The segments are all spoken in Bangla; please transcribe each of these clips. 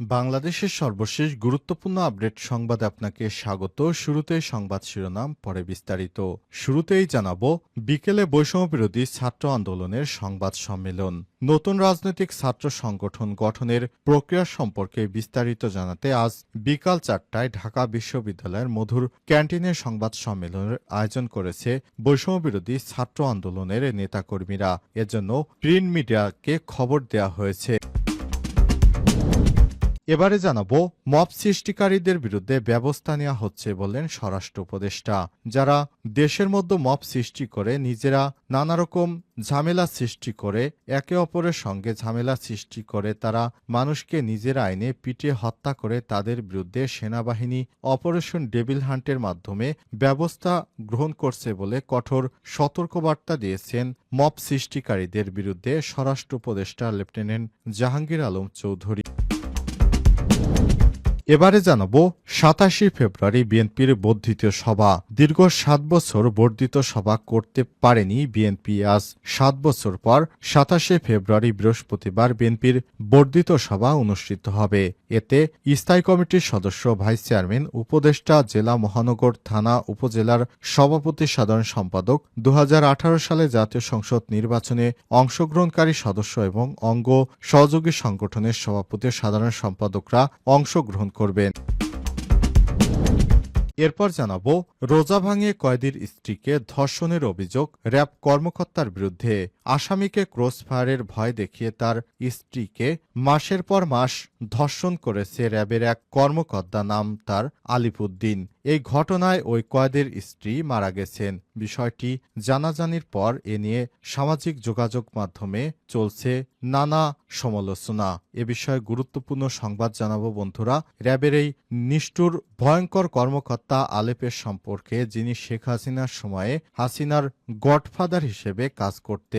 বাংলাদেশের সর্বশেষ গুরুত্বপূর্ণ আপডেট সংবাদে আপনাকে স্বাগত। শুরুতেই সংবাদ শিরোনাম, পরে বিস্তারিত। শুরুতেই জানাব, বিকেলে বৈষম্যবিরোধী ছাত্র আন্দোলনের সংবাদ সম্মেলন। নতুন রাজনৈতিক ছাত্র সংগঠন গঠনের প্রক্রিয়া সম্পর্কে বিস্তারিত জানাতে আজ বিকাল চারটায় ঢাকা বিশ্ববিদ্যালয়ের মধুর ক্যান্টিনে সংবাদ সম্মেলনের আয়োজন করেছে বৈষম্যবিরোধী ছাত্র আন্দোলনের নেতাকর্মীরা। এজন্য প্রিন্ট মিডিয়াকে খবর দেওয়া হয়েছে। এবারে জানাব, মব সৃষ্টিকারীদের বিরুদ্ধে ব্যবস্থা নেওয়া হচ্ছে বললেন স্বরাষ্ট্র উপদেষ্টা। যারা দেশের মধ্যে মব সৃষ্টি করে, নিজেরা নানা রকম ঝামেলা সৃষ্টি করে, একে অপরের সঙ্গে ঝামেলা সৃষ্টি করে, তারা মানুষকে নিজের আইনে পিটিয়ে হত্যা করে, তাদের বিরুদ্ধে সেনাবাহিনী অপারেশন ডেভিল হান্টের মাধ্যমে ব্যবস্থা গ্রহণ করছে বলে কঠোর সতর্কবার্তা দিয়েছেন মব সৃষ্টিকারীদের বিরুদ্ধে স্বরাষ্ট্র উপদেষ্টা লেফটেন্যান্ট জাহাঙ্গীর আলম চৌধুরী। এবারে জানাব সাতাশে ফেব্রুয়ারি বিএনপির বর্ধিত সভা। দীর্ঘ সাত বছর বর্ধিত সভা করতে পারেনি বিএনপি। আজ সাত বছর পর সাতাশে ফেব্রুয়ারি বৃহস্পতিবার বিএনপির বর্ধিত সভা অনুষ্ঠিত হবে। এতে স্থায়ী কমিটির সদস্য, ভাইস চেয়ারম্যান, উপদেষ্টা, জেলা মহানগর থানা উপজেলার সভাপতি, সাধারণ সম্পাদক দু হাজার আঠারো সালে জাতীয় সংসদ নির্বাচনে অংশগ্রহণকারী সদস্য এবং অঙ্গ সহযোগী সংগঠনের সভাপতি, সাধারণ সম্পাদকরা অংশগ্রহণ করবেন। এরপর জানাব, রোজা ভাঙে কয়েদির স্ত্রীকে ধর্ষণের অভিযোগ র্যাব কর্মকর্তার বিরুদ্ধে। আসামিকে ক্রসফায়ারের ভয় দেখিয়ে তার স্ত্রীকে মাসের পর মাস ধর্ষণ করেছে র্যাবের এক কর্মকর্তা, নাম তার আলিপুদ্দিন এই ঘটনায় ওই কয়েদের স্ত্রী মারা গেছেন। বিষয়টি জানাজানির পর এ নিয়ে সামাজিক যোগাযোগ মাধ্যমে চলছে নানা সমালোচনা। এ বিষয়ে গুরুত্বপূর্ণ সংবাদ জানাব বন্ধুরা। র্যাবের এই নিষ্ঠুর, ভয়ঙ্কর কর্মকর্তা আলেপের সম্পর্কে, যিনি শেখ হাসিনার সময়ে হাসিনার গডফাদার হিসেবে কাজ করতে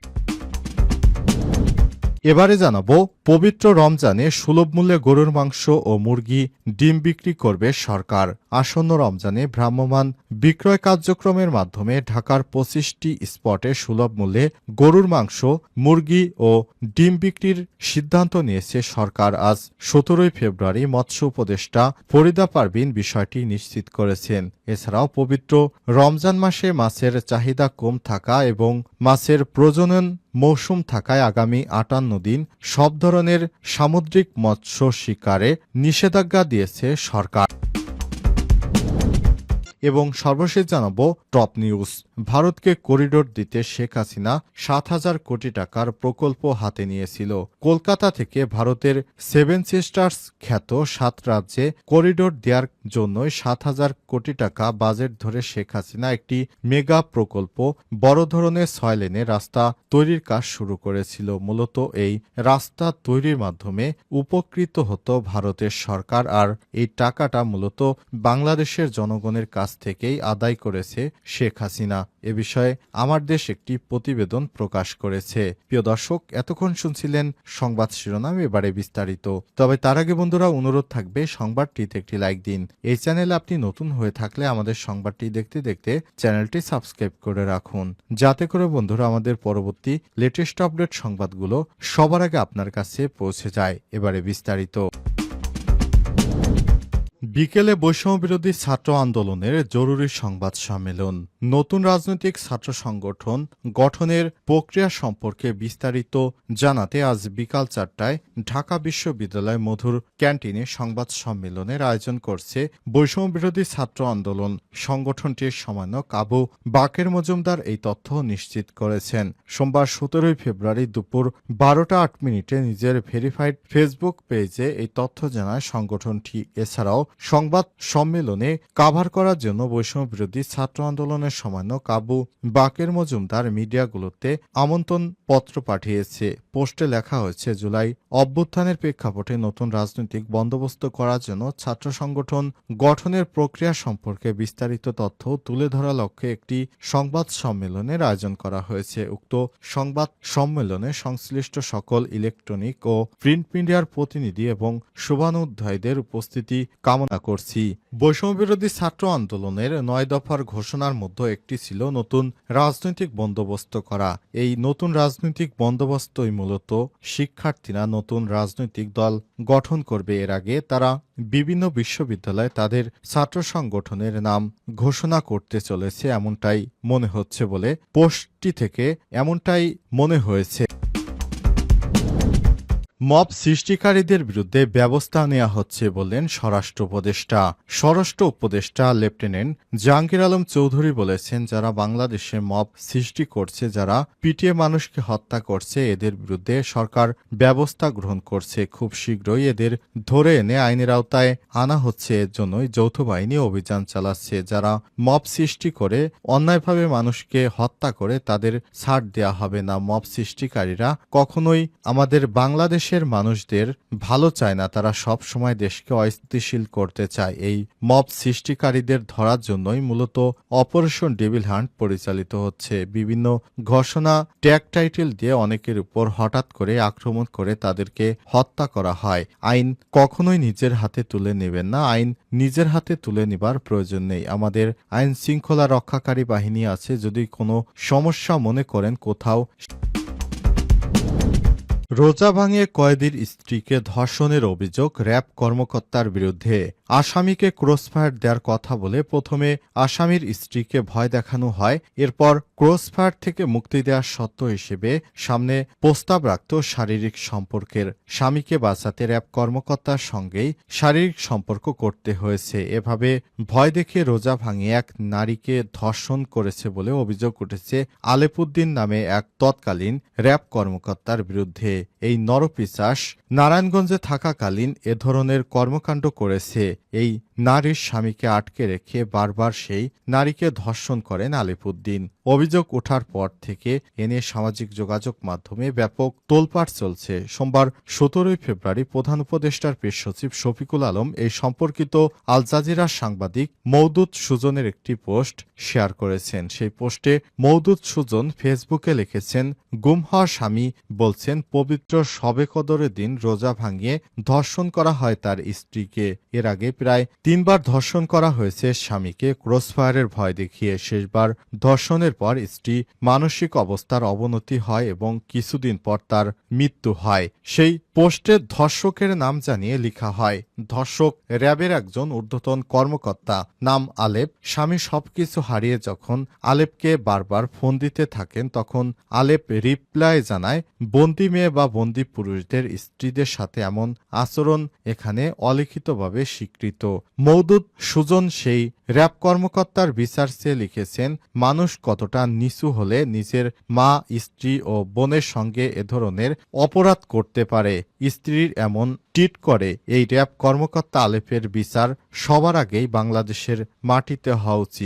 এবারে জানাব পবিত্র রমজানে সুলভ মূল্যে গরুর মাংস ও মুরগি ডিম বিক্রি করবে সরকার। আসন্ন রমজানে ভ্রাম্যমান বিক্রয় কার্যক্রমের মাধ্যমে ঢাকার পঁচিশটি স্পটে সুলভ মূল্যে গরুর মাংস, মুরগি ও ডিম বিক্রির সিদ্ধান্ত নিয়েছে সরকার। আজ সতেরোই ফেব্রুয়ারি মৎস্য উপদেষ্টা ফরিদা পারবিন বিষয়টি নিশ্চিত করেছেন। এছাড়াও পবিত্র রমজান মাসে মাছের চাহিদা কম থাকা এবং মাছের প্রজনন মৌসুম থাকায় আগামী আটান্ন দিন সব সামুদ্রিক মৎস্য শিকারে নিষেধাজ্ঞা দিয়েছে সরকার। এবং সর্বশেষ জানাব টপ নিউজ। ভারতকে করিডোর দিতে শেখ হাসিনা সাত হাজার কোটি টাকার প্রকল্প হাতে নিয়েছিল। কলকাতা থেকে ভারতের সেভেন সিস্টার্স খ্যাত সাত রাজ্যে করিডোর দেওয়ার জন্যই সাত হাজার কোটি টাকা বাজেট ধরে শেখ হাসিনা একটি মেগা প্রকল্প বড় ধরনের ছয় লেনে রাস্তা তৈরির কাজ শুরু করেছিল। মূলত এই রাস্তা তৈরির মাধ্যমে উপকৃত হতো ভারতের সরকার। আর এই টাকাটা মূলত বাংলাদেশের জনগণের কাছ থেকেই আদায় করেছে শেখ হাসিনা। এ বিষয়ে আমার দেশ একটি প্রতিবেদন প্রকাশ করেছে। প্রিয় দর্শক, এতক্ষণ শুনছিলেন সংবাদ শিরোনাম এবারে বিস্তারিত। তবে তার আগে বন্ধুরা, অনুরোধ থাকবে সংবাদটিতে একটি লাইক দিন। এই চ্যানেলে আপনি নতুন হয়ে থাকলে আমাদের সংবাদটি দেখতে দেখতে চ্যানেলটি সাবস্ক্রাইব করে রাখুন। যাতে করে বন্ধুরা, আমাদের পরবর্তী লেটেস্ট আপডেট সংবাদগুলো সবার আগে আপনার কাছে পৌঁছে যায়। এবারে বিস্তারিত। বিকেলে বৈষম্যবিরোধী ছাত্র আন্দোলনের জরুরি সংবাদ সম্মেলন। নতুন রাজনৈতিক ছাত্র সংগঠন গঠনের প্রক্রিয়া সম্পর্কে বিস্তারিত জানাতে আজ বিকাল চারটায় ঢাকা বিশ্ববিদ্যালয় মধুর ক্যান্টিনে সংবাদ সম্মেলনের আয়োজন করছে বৈষম্যবিরোধী ছাত্র আন্দোলন সংগঠনটির সমন্বয়ক আবু বাকের মজুমদার এই তথ্য নিশ্চিত করেছেন। সোমবার সতেরোই ফেব্রুয়ারি দুপুর বারোটা আট মিনিটে নিজের ভেরিফাইড ফেসবুক পেজে এই তথ্য জানায় সংগঠনটি। এছাড়াও সংবাদ সম্মেলনে কাভার করার জন্য বৈষম্য বিরোধী ছাত্র আন্দোলনের সমন্বয়ক কাবু বাকের মজুমদার মিডিয়াগুলোতে আমন্ত্রণ পত্র পাঠিয়েছে। পোস্টে লেখা হয়েছে, জুলাই অভ্যুত্থানের প্রেক্ষাপটে নতুন রাজনৈতিক বন্দোবস্ত করার জন্য ছাত্র সংগঠন গঠনের প্রক্রিয়া সম্পর্কে বিস্তারিত তথ্য তুলে ধরা লক্ষ্যে একটি সংবাদ সম্মেলনের আয়োজন করা হয়েছে। উক্ত সংবাদ সম্মেলনে সংশ্লিষ্ট সকল ইলেকট্রনিক ও প্রিন্ট মিডিয়ার প্রতিনিধি এবং শুভানুধ্যায়ীদের উপস্থিতি কামনা করছি। বৈষম্যবিরোধী ছাত্র আন্দোলনের নয় দফার ঘোষণার মধ্যে একটি ছিল নতুন রাজনৈতিক বন্দোবস্ত করা। এই নতুন রাজনৈতিক বন্দোবস্তই মূলত শিক্ষার্থীরা নতুন রাজনৈতিক দল গঠন করবে। এর আগে তারা বিভিন্ন বিশ্ববিদ্যালয়ে তাদের ছাত্র সংগঠনের নাম ঘোষণা করতে চলেছে, এমনটাই মনে হচ্ছে বলে পোস্টটি থেকে এমনটাই মনে হয়েছে। মব সৃষ্টিকারীদের বিরুদ্ধে ব্যবস্থা নেওয়া হচ্ছে বললেন স্বরাষ্ট্র উপদেষ্টা। স্বরাষ্ট্র উপদেষ্টা লেফটেন্যান্ট জাহাঙ্গীর আলম চৌধুরী বলেছেন, যারা বাংলাদেশে মব সৃষ্টি করছে, যারা পিটিয়ে মানুষকে হত্যা করছে, এদের বিরুদ্ধে সরকার ব্যবস্থা গ্রহণ করছে। খুব শীঘ্রই এদের ধরে এনে আইনের আওতায় আনা হচ্ছে। এর জন্যই যৌথ বাহিনী অভিযান চালাচ্ছে। যারা মব সৃষ্টি করে, অন্যায়ভাবে মানুষকে হত্যা করে, তাদের ছাড় দেয়া হবে না। মব সৃষ্টিকারীরা কখনোই আমাদের বাংলাদেশের মানুষদের ভালো চায় না, তারা সব সময় দেশকে অস্থিতিশীল করতে চায়। এই মব সৃষ্টিকারীদের ধরার জন্যই মূলত অপারেশন ডেভিল হান্ট পরিচালিত হচ্ছে। বিভিন্ন ঘোষণা, ট্যাগ টাইটেল দিয়ে অনেকের উপর হঠাৎ করে আক্রমণ করে তাদেরকে হত্যা করা হয়। আইন কখনোই নিজের হাতে তুলে নেবেন না। আইন নিজের হাতে তুলে নেবার প্রয়োজন নেই। আমাদের আইন শৃঙ্খলা রক্ষাকারী বাহিনী আছে। যদি কোনো সমস্যা মনে করেন, কোথাও রোজা ভাঙে কয়েদির স্ত্রীকে ধর্ষণের অভিযোগ র্যাব কর্মকর্তার বিরুদ্ধে। আসামিকে ক্রসফায়ার দেওয়ার কথা বলে প্রথমে আসামির স্ত্রীকে ভয় দেখানো হয়, এরপর ক্রসফায়ার থেকে মুক্তি দেওয়ার সত্য হিসেবে সামনে প্রস্তাব রাখত শারীরিক সম্পর্কের। স্বামীকে বাঁচাতে র্যাব কর্মকর্তার সঙ্গেই শারীরিক সম্পর্ক করতে হয়েছে। এভাবে ভয় দেখে রোজা ভাঙে এক নারীকে ধর্ষণ করেছে বলে অভিযোগ উঠেছে আলেপুদ্দিন নামে এক তৎকালীন র্যাব কর্মকর্তার বিরুদ্ধে। এই নরপিচাস নারায়ণগঞ্জে থাকাকালীন এ ধরনের কর্মকাণ্ড করেছে এই নারীর স্বামীকে আটকে রেখে বারবার সেই নারীকে ধর্ষণ করেন আলিপুদ্দিন। অভিযোগ ওঠার পর থেকে এ নিয়ে সামাজিক যোগাযোগ মাধ্যমে ব্যাপক তোলপাড় চলছে। সোমবার সতেরোই ফেব্রুয়ারি প্রধান উপদেষ্টার পেশ সচিব শফিকুল আলম এই সম্পর্কিত আল জাজিরার সাংবাদিক মৌদুদ সুজনের একটি পোস্ট শেয়ার করেছেন। সেই পোস্টে মৌদুদ সুজন ফেসবুকে লিখেছেন, গুম হওয়া স্বামী, বলছেন, পবিত্র শবে কদরের দিন রোজা ভাঙিয়ে ধর্ষণ করা হয় তার স্ত্রীকে। এর আগে প্রায় তিনবার ধর্ষণ করা হয়েছে স্বামীকে। ক্রসফায়ারের ভয় দেখিয়ে শেষবার ধর্ষণের পর স্ত্রী মানসিক অবস্থার অবনতি হয় এবং কিছুদিন পর তার মৃত্যু হয়। সেই পোস্টে ধর্ষকের নাম জানিয়ে লেখা হয়। ধর্ষক র্যাবের একজন ঊর্ধ্বতন কর্মকর্তা। নাম আলেপ। স্বামী সবকিছু হারিয়ে যখন আলেপকে বারবার ফোন দিতে থাকেন, তখন আলেপ রিপ্লাই জানায়, বন্দি মেয়ে বা বন্দি পুরুষদের স্ত্রীদের সাথে এমন আচরণ এখানে অলিখিতভাবে স্বীকৃত। মৌদুদ সুজন সেই র্যাব কর্মকর্তার বিচার চেয়ে লিখেছেন, মানুষ কতটা নিচু হলে নিজের মা, স্ত্রী ও বোনের সঙ্গে এ ধরনের অপরাধ করতে পারে। স্ত্রীর এমন টিট করে, এই র্যাব কর্মকর্তা আলেফের বিচার সবার আগেই বাংলাদেশের মাটিতে হওয়া উচিত।